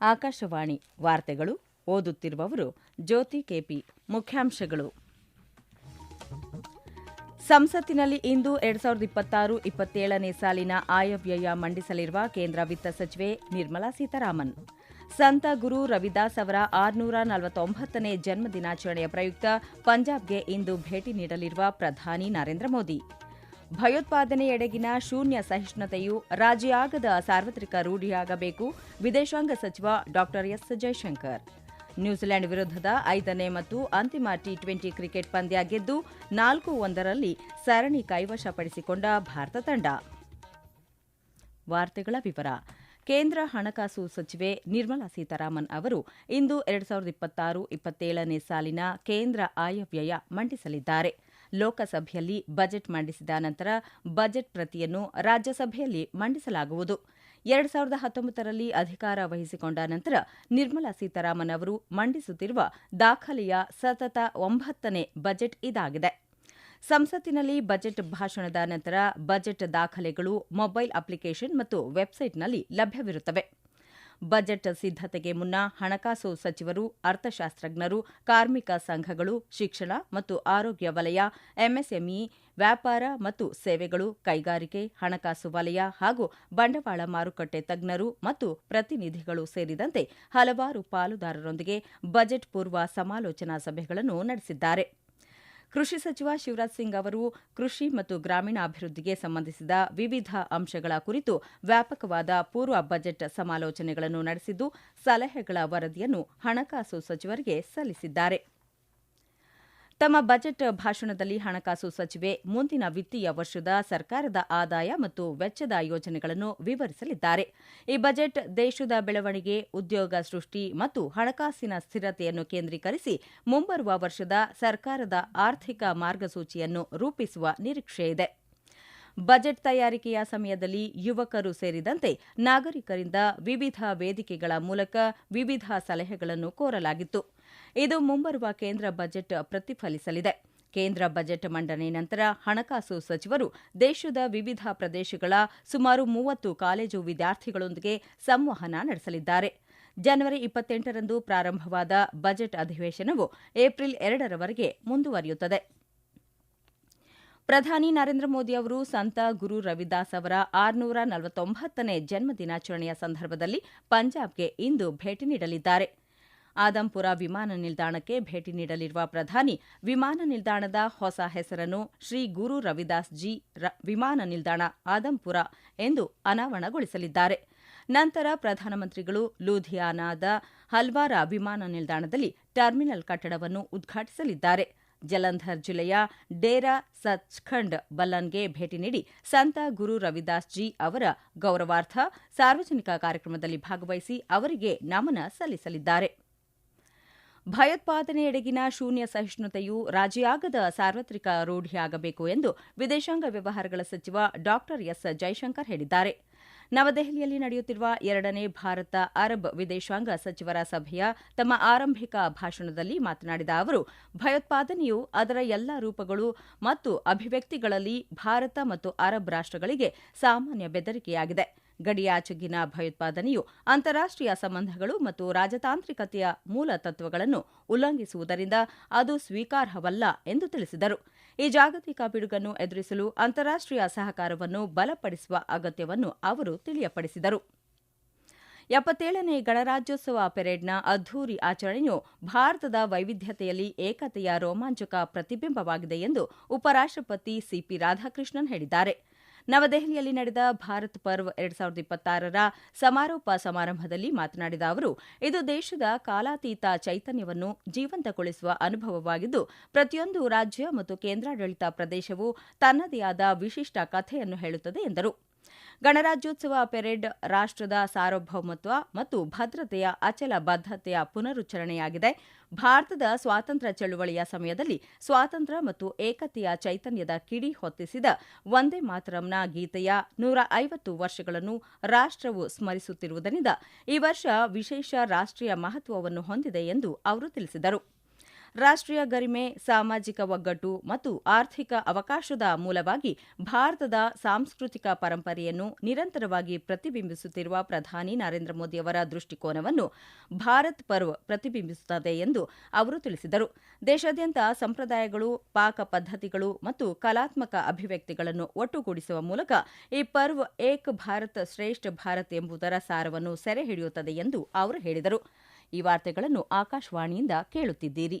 ಆಕಾಶವಾಣಿ ವಾರ್ತೆಗಳು ಓದುತ್ತಿರುವವರು ಜ್ಯೋತಿ ಕೆಪಿ ಮುಖ್ಯಾಂಶಗಳು. ಸಂಸತ್ತಿನಲ್ಲಿ ಇಂದು ಎರಡ್ ಸಾವಿರದ ಇಪ್ಪತ್ತಾರು ಇಪ್ಪತ್ತೇಳನೇ ಸಾಲಿನ ಆಯವ್ಯಯ ಮಂಡಿಸಲಿರುವ ಕೇಂದ್ರ ವಿತ್ತ ಸಚಿವೆ ನಿರ್ಮಲಾ ಸೀತಾರಾಮನ್. ಸಂತ ಗುರು ರವಿದಾಸ್ ಅವರ ಆರುನೂರ ನಲವತ್ತೊಂಬತ್ತನೇ ಜನ್ಮ ದಿನಾಚರಣೆಯ ಪ್ರಯುಕ್ತ ಪಂಜಾಬ್ಗೆ ಇಂದು ಭೇಟಿ ನೀಡಲಿರುವ ಪ್ರಧಾನಿ ನರೇಂದ್ರ ಮೋದಿ. ಭಯೋತ್ಪಾದನೆಯೆಡೆಗಿನ ಶೂನ್ಯ ಸಹಿಷ್ಣುತೆಯು ರಾಜಿಯಾಗದ ಸಾರ್ವತ್ರಿಕ ರೂಢಿಯಾಗಬೇಕು, ವಿದೇಶಾಂಗ ಸಚಿವ ಡಾ ಎಸ್ ಜೈಶಂಕರ್. ನ್ಯೂಜಿಲೆಂಡ್ ವಿರುದ್ಧದ ಐದನೇ ಮತ್ತು ಅಂತಿಮ ಟಿ ಟ್ವೆಂಟಿ ಕ್ರಿಕೆಟ್ ಪಂದ್ಯ ಗೆದ್ದು ನಾಲ್ಕು ಒಂದರಲ್ಲಿ ಸರಣಿ ಕೈವಶಪಡಿಸಿಕೊಂಡ ಭಾರತ ತಂಡ. ವಾರ್ತೆಗಳ ವಿವರ. ಕೇಂದ್ರ ಹಣಕಾಸು ಸಚಿವೆ ನಿರ್ಮಲಾ ಸೀತಾರಾಮನ್ ಅವರು ಇಂದು ಎರಡ್ ಸಾವಿರದ ಇಪ್ಪತ್ತಾರು, ಇಪ್ಪತ್ತೇಳನೇ ಸಾಲಿನ ಕೇಂದ್ರ ಆಯವ್ಯಯ ಮಂಡಿಸಲಿದ್ದಾರೆ. ಲೋಕಸಭೆಯಲ್ಲಿ ಬಜೆಟ್ ಮಂಡಿಸಿದ ನಂತರ ಬಜೆಟ್ ಪ್ರತಿಯನ್ನು ರಾಜ್ಯಸಭೆಯಲ್ಲಿ ಮಂಡಿಸಲಾಗುವುದು. ಎರಡ್ ಸಾವಿರದ ಹತ್ತೊಂಬತ್ತರಲ್ಲಿ ಅಧಿಕಾರ ವಹಿಸಿಕೊಂಡ ನಂತರ ನಿರ್ಮಲಾ ಸೀತಾರಾಮನ್ ಅವರು ಮಂಡಿಸುತ್ತಿರುವ ದಾಖಲೆಯ ಸತತ ಒಂಬತ್ತನೇ ಬಜೆಟ್ ಇದಾಗಿದೆ. ಸಂಸತ್ತಿನಲ್ಲಿ ಬಜೆಟ್ ಭಾಷಣದ ನಂತರ ಬಜೆಟ್ ದಾಖಲೆಗಳು ಮೊಬೈಲ್ ಅಪ್ಲಿಕೇಶನ್ ಮತ್ತು ವೆಬ್ಸೈಟ್ನಲ್ಲಿ ಲಭ್ಯವಿರುತ್ತವೆ. ಬಜೆಟ್ ಸಿದ್ಧತೆಗೆ ಮುನ್ನ ಹಣಕಾಸು ಸಚಿವರು, ಅರ್ಥಶಾಸ್ತ್ರಜ್ಞರು, ಕಾರ್ಮಿಕ ಸಂಘಗಳು, ಶಿಕ್ಷಣ ಮತ್ತು ಆರೋಗ್ಯ ವಲಯ, ಎಂಎಸ್ಎಂಇ, ವ್ಯಾಪಾರ ಮತ್ತು ಸೇವೆಗಳು, ಕೈಗಾರಿಕೆ, ಹಣಕಾಸು ವಲಯ ಹಾಗೂ ಬಂಡವಾಳ ಮಾರುಕಟ್ಟೆ ತಜ್ಞರು ಮತ್ತು ಪ್ರತಿನಿಧಿಗಳು ಸೇರಿದಂತೆ ಹಲವಾರು ಪಾಲುದಾರರೊಂದಿಗೆ ಬಜೆಟ್ ಪೂರ್ವ ಸಮಾಲೋಚನಾ ಸಭೆಗಳನ್ನು ನಡೆಸಿದ್ದಾರೆ. ಕೃಷಿ ಸಚಿವ ಶಿವರಾಜ್ ಸಿಂಗ್ ಅವರು ಕೃಷಿ ಮತ್ತು ಗ್ರಾಮೀಣಾಭಿವೃದ್ಧಿಗೆ ಸಂಬಂಧಿಸಿದ ವಿವಿಧ ಅಂಶಗಳ ಕುರಿತು ವ್ಯಾಪಕವಾದ ಪೂರ್ವ ಬಜೆಟ್ ಸಮಾಲೋಚನೆಗಳನ್ನು ನಡೆಸಿದ್ದು, ಸಲಹೆಗಳ ವರದಿಯನ್ನು ಹಣಕಾಸು ಸಚಿವರಿಗೆ ಸಲ್ಲಿಸಿದ್ದಾರೆ. ತಮ್ಮ ಬಜೆಟ್ ಭಾಷಣದಲ್ಲಿ ಹಣಕಾಸು ಸಚಿವೆ, ಮುಂದಿನ ವಿತ್ತೀಯ ವರ್ಷದ ಸರ್ಕಾರದ ಆದಾಯ ಮತ್ತು ವೆಚ್ಚದ ಯೋಜನೆಗಳನ್ನು ವಿವರಿಸಲಿದ್ದಾರೆ. ಈ ಬಜೆಟ್ ದೇಶದ ಬೆಳವಣಿಗೆ, ಉದ್ಯೋಗ ಸೃಷ್ಟಿ ಮತ್ತು ಹಣಕಾಸಿನ ಸ್ಥಿರತೆಯನ್ನು ಕೇಂದ್ರೀಕರಿಸಿ ಮುಂಬರುವ ವರ್ಷದ ಸರ್ಕಾರದ ಆರ್ಥಿಕ ಮಾರ್ಗಸೂಚಿಯನ್ನು ರೂಪಿಸುವ ನಿರೀಕ್ಷೆಯಿದೆ ಬಜೆಟ್ ತಯಾರಿಕೆಯ ಸಮಯದಲ್ಲಿ ಯುವಕರು ಸೇರಿದಂತೆ ನಾಗರಿಕರಿಂದ ವಿವಿಧ ವೇದಿಕೆಗಳ ಮೂಲಕ ವಿವಿಧ ಸಲಹೆಗಳನ್ನು ಕೋರಲಾಗಿತ್ತು. ಇದು ಮುಂಬರುವ ಕೇಂದ್ರ ಬಜೆಟ್ ಪ್ರತಿಫಲಿಸಲಿದೆ. ಕೇಂದ್ರ ಬಜೆಟ್ ಮಂಡನೆ ನಂತರ ಹಣಕಾಸು ಸಚಿವರು ದೇಶದ ವಿವಿಧ ಪ್ರದೇಶಗಳ ಸುಮಾರು ಮೂವತ್ತು ಕಾಲೇಜು ವಿದ್ಯಾರ್ಥಿಗಳೊಂದಿಗೆ ಸಂವಹನ ನಡೆಸಲಿದ್ದಾರೆ. ಜನವರಿ ಇಪ್ಪತ್ತೆಂಟರಂದು ಪ್ರಾರಂಭವಾದ ಬಜೆಟ್ ಅಧಿವೇಶನವು ಏಪ್ರಿಲ್ ಎರಡರವರೆಗೆ ಮುಂದುವರಿಯುತ್ತದೆ. ಪ್ರಧಾನಿ ನರೇಂದ್ರ ಮೋದಿ ಅವರು ಸಂತ ಗುರು ರವಿದಾಸ್ ಅವರ ಆರುನೂರ ನಲವತ್ತೊಂಬತ್ತನೇ ಜನ್ಮ ದಿನಾಚರಣೆಯ ಸಂದರ್ಭದಲ್ಲಿ ಪಂಜಾಬ್ಗೆ ಇಂದು ಭೇಟಿ ನೀಡಲಿದ್ದಾರೆ. ಆದಂಪುರ ವಿಮಾನ ನಿಲ್ದಾಣಕ್ಕೆ ಭೇಟಿ ನೀಡಲಿರುವ ಪ್ರಧಾನಿ, ವಿಮಾನ ನಿಲ್ದಾಣದ ಹೊಸ ಹೆಸರನ್ನು ಶ್ರೀ ಗುರು ರವಿದಾಸ್ ಜಿ ವಿಮಾನ ನಿಲ್ದಾಣ ಆದಂಪುರ ಎಂದು ಅನಾವರಣಗೊಳಿಸಲಿದ್ದಾರೆ. ನಂತರ ಪ್ರಧಾನಮಂತ್ರಿಗಳು ಲೂಧಿಯಾನಾದ ಹಲ್ವಾರ ವಿಮಾನ ನಿಲ್ದಾಣದಲ್ಲಿ ಟರ್ಮಿನಲ್ ಕಟ್ಟಡವನ್ನು ಉದ್ಘಾಟಿಸಲಿದ್ದಾರೆ. ಜಲಂಧರ್ ಜಿಲ್ಲೆಯ ಡೇರಾ ಸಚ್ಖಂಡ್ ಬಲ್ಲನ್ಗೆ ಭೇಟಿ ನೀಡಿ ಸಂತ ಗುರು ರವಿದಾಸ್ ಜಿ ಅವರ ಗೌರವಾರ್ಥ ಸಾರ್ವಜನಿಕ ಕಾರ್ಯಕ್ರಮದಲ್ಲಿ ಭಾಗವಹಿಸಿ ಅವರಿಗೆ ನಮನ ಸಲ್ಲಿಸಲಿದ್ದಾರೆ. ಭಯೋತ್ಪಾದನೆಯೆಡೆಗಿನ ಶೂನ್ಯ ಸಹಿಷ್ಣುತೆಯು ರಾಜಿಯಾಗದ ಸಾರ್ವತ್ರಿಕ ರೂಢಿಯಾಗಬೇಕು ಎಂದು ವಿದೇಶಾಂಗ ವ್ಯವಹಾರಗಳ ಸಚಿವ ಡಾ ಎಸ್ ಜೈಶಂಕರ್ ಹೇಳಿದ್ದಾರೆ. ನವದೆಹಲಿಯಲ್ಲಿ ನಡೆಯುತ್ತಿರುವ ಎರಡನೇ ಭಾರತ ಅರಬ್ ವಿದೇಶಾಂಗ ಸಚಿವರ ಸಭೆಯ ತಮ್ಮ ಆರಂಭಿಕ ಭಾಷಣದಲ್ಲಿ ಮಾತನಾಡಿದ ಅವರು, ಭಯೋತ್ಪಾದನೆಯು ಅದರ ಎಲ್ಲ ರೂಪಗಳು ಮತ್ತು ಅಭಿವ್ಯಕ್ತಿಗಳಲ್ಲಿ ಭಾರತ ಮತ್ತು ಅರಬ್ ರಾಷ್ಟಗಳಿಗೆ ಸಾಮಾನ್ಯ ಬೆದರಿಕೆಯಾಗಿದೆ. ಗಡಿಯಾಚೆಗಿನ ಭಯೋತ್ಪಾದನೆಯು ಅಂತಾರಾಷ್ಟೀಯ ಸಂಬಂಧಗಳು ಮತ್ತು ರಾಜತಾಂತ್ರಿಕತೆಯ ಮೂಲ ತತ್ವಗಳನ್ನು ಉಲ್ಲಂಘಿಸುವುದರಿಂದ ಅದು ಸ್ವೀಕಾರಾರ್ಹವಲ್ಲ ಎಂದು ತಿಳಿಸಿದರು. ಈ ಜಾಗತಿಕ ಪಿಡುಗನ್ನು ಎದುರಿಸಲು ಅಂತಾರಾಷ್ಟೀಯ ಸಹಕಾರವನ್ನು ಬಲಪಡಿಸುವ ಅಗತ್ಯವನ್ನು ಅವರು ತಿಳಿಯಪಡಿಸಿದರು. ಎಪ್ಪತ್ತೇಳನೇ ಗಣರಾಜ್ಯೋತ್ಸವ ಪೆರೇಡ್ನ ಅದ್ದೂರಿ ಆಚರಣೆಯು ಭಾರತದ ವೈವಿಧ್ಯತೆಯಲ್ಲಿ ಏಕತೆಯ ರೋಮಾಂಚಕ ಪ್ರತಿಬಿಂಬವಾಗಿದೆ ಎಂದು ಉಪರಾಷ್ಟಪತಿ ಸಿಪಿ ರಾಧಾಕೃಷ್ಣನ್ ಹೇಳಿದ್ದಾರೆ. ನವದೆಹಲಿಯಲ್ಲಿ ನಡೆದ ಭಾರತ್ ಪರ್ವ್ ಎರಡ್ ಸಾವಿರದ ಇಪ್ಪತ್ತಾರರ ಸಮಾರೋಪ ಸಮಾರಂಭದಲ್ಲಿ ಮಾತನಾಡಿದ ಅವರು, ಇದು ದೇಶದ ಕಾಲಾತೀತ ಚೈತನ್ಯವನ್ನು ಜೀವಂತಗೊಳಿಸುವ ಅನುಭವವಾಗಿದ್ದು, ಪ್ರತಿಯೊಂದು ರಾಜ್ಯ ಮತ್ತು ಕೇಂದ್ರಾಡಳಿತ ಪ್ರದೇಶವು ತನ್ನದೇ ಆದ ವಿಶಿಷ್ಟ ಕಥೆಯನ್ನು ಹೇಳುತ್ತದೆ ಎಂದರು. ಗಣರಾಜ್ಯೋತ್ಸವ ಪೆರೇಡ್ ರಾಷ್ಟ್ರದ ಸಾರ್ವಭೌಮತ್ವ ಮತ್ತು ಭದ್ರತೆಯ ಅಚಲ ಬದ್ಧತೆಯ ಪುನರುಚ್ಚರಣೆಯಾಗಿದೆ. ಭಾರತದ ಸ್ವಾತಂತ್ರ್ಯ ಚಳುವಳಿಯ ಸಮಯದಲ್ಲಿ ಸ್ವಾತಂತ್ರ್ಯ ಮತ್ತು ಏಕತೆಯ ಚೈತನ್ಯದ ಕಿಡಿ ಹೊತ್ತಿಸಿದ ವಂದೇ ಮಾತರಂನ ಗೀತೆಯ ನೂರ ಐವತ್ತು ವರ್ಷಗಳನ್ನು ರಾಷ್ಟವು ಸ್ಮರಿಸುತ್ತಿರುವುದರಿಂದ ಈ ವರ್ಷ ವಿಶೇಷ ರಾಷ್ಟೀಯ ಮಹತ್ವವನ್ನು ಹೊಂದಿದೆ ಎಂದು ಅವರು ತಿಳಿಸಿದರು. ರಾಷ್ಟ್ರೀಯ ಗರಿಮೆ, ಸಾಮಾಜಿಕ ಒಗ್ಗಟ್ಟು ಮತ್ತು ಆರ್ಥಿಕ ಅವಕಾಶದ ಮೂಲವಾಗಿ ಭಾರತದ ಸಾಂಸ್ಕೃತಿಕ ಪರಂಪರೆಯನ್ನು ನಿರಂತರವಾಗಿ ಪ್ರತಿಬಿಂಬಿಸುತ್ತಿರುವ ಪ್ರಧಾನಿ ನರೇಂದ್ರ ಮೋದಿಯವರ ದೃಷ್ಟಿಕೋನವನ್ನು ಭಾರತ್ ಪರ್ವ್ ಪ್ರತಿಬಿಂಬಿಸುತ್ತದೆ ಎಂದು ಅವರು ತಿಳಿಸಿದರು. ದೇಶಾದ್ಯಂತ ಸಂಪ್ರದಾಯಗಳು, ಪಾಕ ಪದ್ಧತಿಗಳು ಮತ್ತು ಕಲಾತ್ಮಕ ಅಭಿವ್ಯಕ್ತಿಗಳನ್ನು ಒಟ್ಟುಗೂಡಿಸುವ ಮೂಲಕ ಈ ಪರ್ವ್ ಏಕ್ ಭಾರತ್ ಶ್ರೇಷ್ಠ ಭಾರತ್ ಎಂಬುದರ ಸಾರವನ್ನು ಸೆರೆ ಹಿಡಿಯುತ್ತದೆ ಎಂದು ಅವರು ಹೇಳಿದರು. ಈ ವಾರ್ತೆಗಳನ್ನು ಆಕಾಶವಾಣಿಯಿಂದ ಕೇಳುತ್ತಿದ್ದೀರಿ.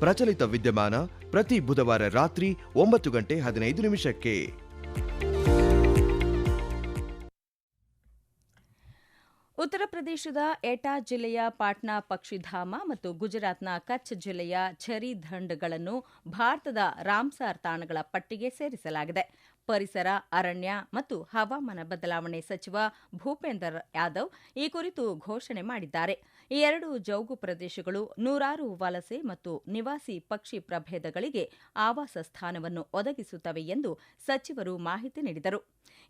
ಪ್ರಚಲಿತ ವಿದ್ಯಮಾನ ಪ್ರತಿ ಬುಧವಾರ ರಾತ್ರಿ ಒಂಬತ್ತು ಗಂಟೆ ಹದಿನೈದು ನಿಮಿಷಕ್ಕೆ. ಉತ್ತರ ಪ್ರದೇಶದ ಏಟಾ ಜಿಲ್ಲೆಯ ಪಾಟ್ನಾ ಪಕ್ಷಿಧಾಮ ಮತ್ತು ಗುಜರಾತ್ನ ಕಚ್ ಜಿಲ್ಲೆಯ ಛರಿಧಂಡ್ಗಳನ್ನು ಭಾರತದ ರಾಮ್ಸಾರ್ ತಾಣಗಳ ಪಟ್ಟಿಗೆ ಸೇರಿಸಲಾಗಿದೆ. ಪರಿಸರ, ಅರಣ್ಯ ಮತ್ತು ಹವಾಮಾನ ಬದಲಾವಣೆ ಸಚಿವ ಭೂಪೇಂದರ್ ಯಾದವ್ ಈ ಕುರಿತು ಘೋಷಣೆ ಮಾಡಿದ್ದಾರೆ. ಈ ಎರಡು ಜೌಗು ಪ್ರದೇಶಗಳು, ನೂರಾರು ವಲಸೆ ಮತ್ತು ನಿವಾಸಿ ಪಕ್ಷಿ ಪ್ರಭೇದಗಳಿಗೆ ಆವಾಸ ಸ್ಥಾನವನ್ನು ಒದಗಿಸುತ್ತವೆ ಎಂದು ಸಚಿವರು ಮಾಹಿತಿ ನೀಡಿದರು.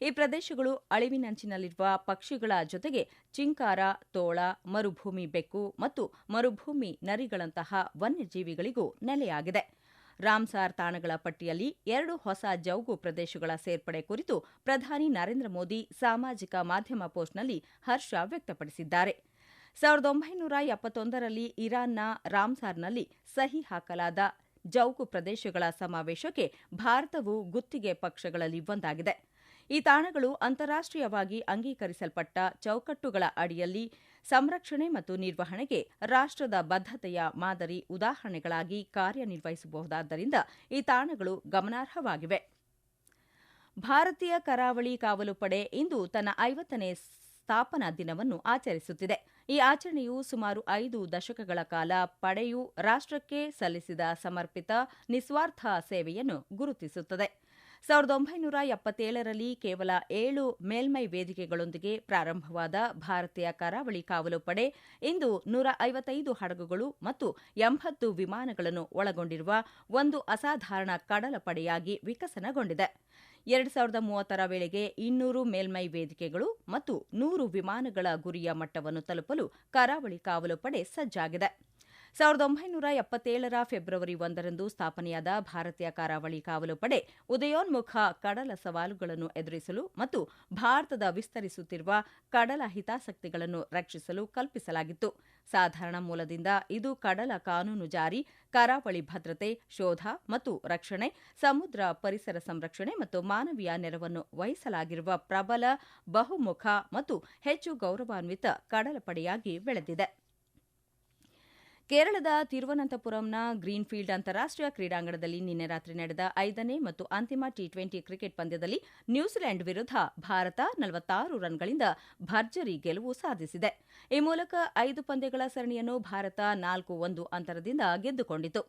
ಈ ಪ್ರದೇಶಗಳು ಅಳಿವಿನಂಚಿನಲ್ಲಿರುವ ಪಕ್ಷಿಗಳ ಜೊತೆಗೆ ಚಿಂಕಾರ, ತೋಳ, ಮರುಭೂಮಿ ಬೆಕ್ಕು ಮತ್ತು ಮರುಭೂಮಿ ನರಿಗಳಂತಹ ವನ್ಯಜೀವಿಗಳಿಗೂ ನೆಲೆಯಾಗಿದೆ. ರಾಮ್ಸಾರ್ ತಾಣಗಳ ಪಟ್ಟಿಯಲ್ಲಿ ಎರಡು ಹೊಸ ಜೌಗು ಪ್ರದೇಶಗಳ ಸೇರ್ಪಡೆ ಕುರಿತು ಪ್ರಧಾನಿ ನರೇಂದ್ರ ಮೋದಿ ಸಾಮಾಜಿಕ ಮಾಧ್ಯಮ ಪೋಸ್ಟ್ನಲ್ಲಿ ಹರ್ಷ ವ್ಯಕ್ತಪಡಿಸಿದ್ದಾರೆ. ಸಾವಿರದ ಒಂಬೈನೂರ ಎಪ್ಪತ್ತೊಂದರಲ್ಲಿ ಇರಾನ್ನ ರಾಮ್ಸಾರ್ನಲ್ಲಿ ಸಹಿ ಹಾಕಲಾದ ಜೌಗು ಪ್ರದೇಶಗಳ ಸಮಾವೇಶಕ್ಕೆ ಭಾರತವು ಗುತ್ತಿಗೆ ಪಕ್ಷಗಳಲ್ಲಿ ಒಂದಾಗಿದೆ. ಈ ತಾಣಗಳು ಅಂತಾರಾಷ್ಟೀಯವಾಗಿ ಅಂಗೀಕರಿಸಲ್ಪಟ್ಟ ಚೌಕಟ್ಟುಗಳ ಅಡಿಯಲ್ಲಿ ಸಂರಕ್ಷಣೆ ಮತ್ತು ನಿರ್ವಹಣೆಗೆ ರಾಷ್ಟ್ರದ ಬದ್ಧತೆಯ ಮಾದರಿ ಉದಾಹರಣೆಗಳಾಗಿ ಕಾರ್ಯನಿರ್ವಹಿಸಬಹುದಾದ್ದರಿಂದ ಈ ತಾಣಗಳು ಗಮನಾರ್ಹವಾಗಿವೆ. ಭಾರತೀಯ ಕರಾವಳಿ ಕಾವಲು ಪಡೆ ಇಂದು ತನ್ನ ಐವತ್ತನೇ ಸ್ಥಾಪನಾ ದಿನವನ್ನು ಆಚರಿಸುತ್ತಿದೆ. ಈ ಆಚರಣೆಯು ಸುಮಾರು ಐದು ದಶಕಗಳ ಕಾಲ ಪಡೆಯು ರಾಷ್ಟ್ರಕ್ಕೆ ಸಲ್ಲಿಸಿದ ಸಮರ್ಪಿತ ನಿಸ್ವಾರ್ಥ ಸೇವೆಯನ್ನು ಗುರುತಿಸುತ್ತದೆ. ಸಾವಿರದ ಒಂಬೈನೂರ ಎಪ್ಪತ್ತೇಳರಲ್ಲಿ ಕೇವಲ ಏಳು ಮೇಲ್ಮೈ ವೇದಿಕೆಗಳೊಂದಿಗೆ ಪ್ರಾರಂಭವಾದ ಭಾರತೀಯ ಕರಾವಳಿ ಕಾವಲು ಪಡೆ ಇಂದು ನೂರ ಐವತ್ತೈದು ಹಡಗುಗಳು ಮತ್ತು ಎಂಬತ್ತು ವಿಮಾನಗಳನ್ನು ಒಳಗೊಂಡಿರುವ ಒಂದು ಅಸಾಧಾರಣ ಕಡಲ ಪಡೆಯಾಗಿ ವಿಕಸನಗೊಂಡಿದೆ. ಎರಡು ಸಾವಿರದ ಮೂವತ್ತರ ವೇಳೆಗೆ ಇನ್ನೂರು ಮೇಲ್ಮೈ ವೇದಿಕೆಗಳು ಮತ್ತು ನೂರು ವಿಮಾನಗಳ ಗುರಿಯ ಮಟ್ಟವನ್ನು ತಲುಪಲು ಕರಾವಳಿ ಕಾವಲು ಪಡೆ ಸಜ್ಜಾಗಿದೆ. ಸಾವಿರದ ಒಂಬೈನೂರ ಎಪ್ಪತ್ತೇಳರ ಫೆಬ್ರವರಿ ಒಂದರಂದು ಸ್ಥಾಪನೆಯಾದ ಭಾರತೀಯ ಕರಾವಳಿ ಕಾವಲು ಪಡೆ ಉದಯೋನ್ಮುಖ ಕಡಲ ಸವಾಲುಗಳನ್ನು ಎದುರಿಸಲು ಮತ್ತು ಭಾರತದ ವಿಸ್ತರಿಸುತ್ತಿರುವ ಕಡಲ ಹಿತಾಸಕ್ತಿಗಳನ್ನು ರಕ್ಷಿಸಲು ಕಲ್ಪಿಸಲಾಗಿತ್ತು. ಸಾಧಾರಣ ಮೂಲದಿಂದ ಇದು ಕಡಲ ಕಾನೂನು ಜಾರಿ, ಕರಾವಳಿ ಭದ್ರತೆ, ಶೋಧ ಮತ್ತು ರಕ್ಷಣೆ, ಸಮುದ್ರ ಪರಿಸರ ಸಂರಕ್ಷಣೆ ಮತ್ತು ಮಾನವೀಯ ನೆರವನ್ನು ವಹಿಸಲಾಗಿರುವ ಪ್ರಬಲ, ಬಹುಮುಖ ಮತ್ತು ಹೆಚ್ಚು ಗೌರವಾನ್ವಿತ ಕಡಲಪಡೆಯಾಗಿ ಬೆಳೆದಿದೆ. ಕೇರಳದ ತಿರುವನಂತಪುರಂನ ಗ್ರೀನ್ಫೀಲ್ಡ್ ಅಂತಾರಾಷ್ಟೀಯ ಕ್ರೀಡಾಂಗಣದಲ್ಲಿ ನಿನ್ನೆ ರಾತ್ರಿ ನಡೆದ ಐದನೇ ಮತ್ತು ಅಂತಿಮ ಟಿ ಟ್ವೆಂಟಿ ಕ್ರಿಕೆಟ್ ಪಂದ್ಯದಲ್ಲಿ ನ್ಯೂಜಿಲೆಂಡ್ ವಿರುದ್ಧ ಭಾರತ ನಲವತ್ತಾರು ರನ್ಗಳಿಂದ ಭರ್ಜರಿ ಗೆಲುವು ಸಾಧಿಸಿದೆ. ಈ ಮೂಲಕ ಐದು ಪಂದ್ಯಗಳ ಸರಣಿಯನ್ನು ಭಾರತ ನಾಲ್ಕು ಒಂದು ಅಂತರದಿಂದ ಗೆದ್ದುಕೊಂಡಿತು.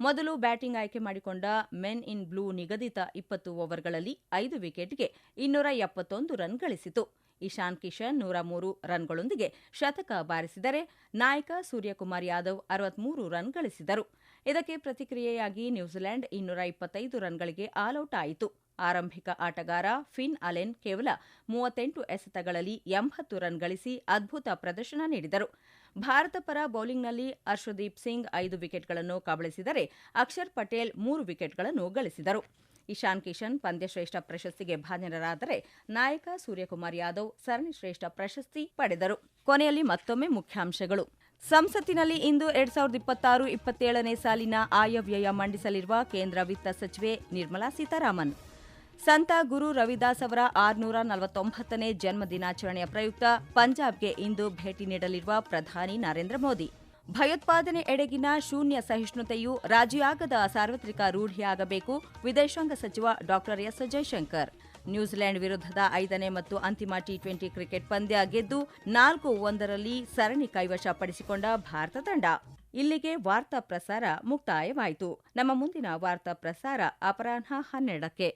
ಮೊದಲು ಬ್ಯಾಟಿಂಗ್ ಆಯ್ಕೆ ಮಾಡಿಕೊಂಡ ಮೆನ್ ಇನ್ ಬ್ಲೂ ನಿಗದಿತ ಇಪ್ಪತ್ತು ಓವರ್ಗಳಲ್ಲಿ ಐದು ವಿಕೆಟ್ಗೆ ಇನ್ನೂರ ಎಪ್ಪತ್ತೊಂದು ರನ್ ಗಳಿಸಿತು. ಇಶಾನ್ ಕಿಶನ್ ನೂರ ಮೂರು ರನ್ಗಳೊಂದಿಗೆ ಶತಕ ಬಾರಿಸಿದರೆ ನಾಯಕ ಸೂರ್ಯಕುಮಾರ್ ಯಾದವ್ ಅರವತ್ಮೂರು ರನ್ ಗಳಿಸಿದರು. ಇದಕ್ಕೆ ಪ್ರತಿಕ್ರಿಯೆಯಾಗಿ ನ್ಯೂಜಿಲೆಂಡ್ ಇನ್ನೂರ ಇಪ್ಪತ್ತೈದು ರನ್ಗಳಿಗೆ ಆಲ್ಔಟ್ ಆಯಿತು. ಆರಂಭಿಕ ಆಟಗಾರ ಫಿನ್ ಅಲೆನ್ ಕೇವಲ ಮೂವತ್ತೆಂಟು ಎಸೆತಗಳಲ್ಲಿ ಎಂಬತ್ತು ರನ್ ಗಳಿಸಿ ಅದ್ಭುತ ಪ್ರದರ್ಶನ ನೀಡಿದರು. ಭಾರತ ಪರ ಬೌಲಿಂಗ್ನಲ್ಲಿ ಅರ್ಷದೀಪ್ ಸಿಂಗ್ ಐದು ವಿಕೆಟ್ಗಳನ್ನು ಕಬಳಿಸಿದರೆ ಅಕ್ಷರ್ ಪಟೇಲ್ ಮೂರು ವಿಕೆಟ್ಗಳನ್ನು ಗಳಿಸಿದರು. ಇಶಾನ್ ಕಿಶನ್ ಪಂದ್ಯಶ್ರೇಷ್ಠ ಪ್ರಶಸ್ತಿಗೆ ಭಾಜನರಾದರೆ ನಾಯಕ ಸೂರ್ಯಕುಮಾರ್ ಯಾದವ್ ಸರಣಿ ಶ್ರೇಷ್ಠ ಪ್ರಶಸ್ತಿ ಪಡೆದರು. ಕೊನೆಯಲ್ಲಿ ಮತ್ತೊಮ್ಮೆ ಮುಖ್ಯಾಂಶಗಳು. ಸಂಸತ್ತಿನಲ್ಲಿ ಇಂದು ಎರಡ್ ಸಾವಿರದ ಇಪ್ಪತ್ತಾರು ಇಪ್ಪತ್ತೇಳನೇ ಸಾಲಿನ ಆಯವ್ಯಯ ಮಂಡಿಸಲಿರುವ ಕೇಂದ್ರ ವಿತ್ತ ಸಚಿವೆ ನಿರ್ಮಲಾ ಸೀತಾರಾಮನ್. ಸಂತ ಗುರು ರವಿದಾಸ್ ಅವರ ಆರುನೂರ ನಲವತ್ತೊಂಬತ್ತನೇ ಜನ್ಮ ದಿನಾಚರಣೆಯ ಪ್ರಯುಕ್ತ ಪಂಜಾಬ್ಗೆ ಇಂದು ಭೇಟಿ ನೀಡಲಿರುವ ಪ್ರಧಾನಿ ನರೇಂದ್ರ ಮೋದಿ. ಭಯೋತ್ಪಾದನೆ ಎಡೆಗಿನ ಶೂನ್ಯ ಸಹಿಷ್ಣುತೆಯು ರಾಜಿಯಾಗದ ಸಾರ್ವತ್ರಿಕ ರೂಢಿಯಾಗಬೇಕು, ವಿದೇಶಾಂಗ ಸಚಿವ ಡಾಕ್ಟರ್ ಎಸ್ ಜೈಶಂಕರ್. ನ್ಯೂಜಿಲೆಂಡ್ ವಿರುದ್ಧದ ಐದನೇ ಮತ್ತು ಅಂತಿಮ ಟಿ ಟ್ವೆಂಟಿ ಕ್ರಿಕೆಟ್ ಪಂದ್ಯ ಗೆದ್ದು ನಾಲ್ಕು ಒಂದರಲ್ಲಿ ಸರಣಿ ಕೈವಶ ಪಡಿಸಿಕೊಂಡ ಭಾರತ ತಂಡ. ಇಲ್ಲಿಗೆ ವಾರ್ತಾ ಪ್ರಸಾರ ಮುಕ್ತಾಯವಾಯಿತು. ನಮ್ಮ ಮುಂದಿನ ವಾರ್ತಾ ಪ್ರಸಾರ ಅಪರಾಹ್ನ ಹನ್ನೆರಡಕ್ಕೆ.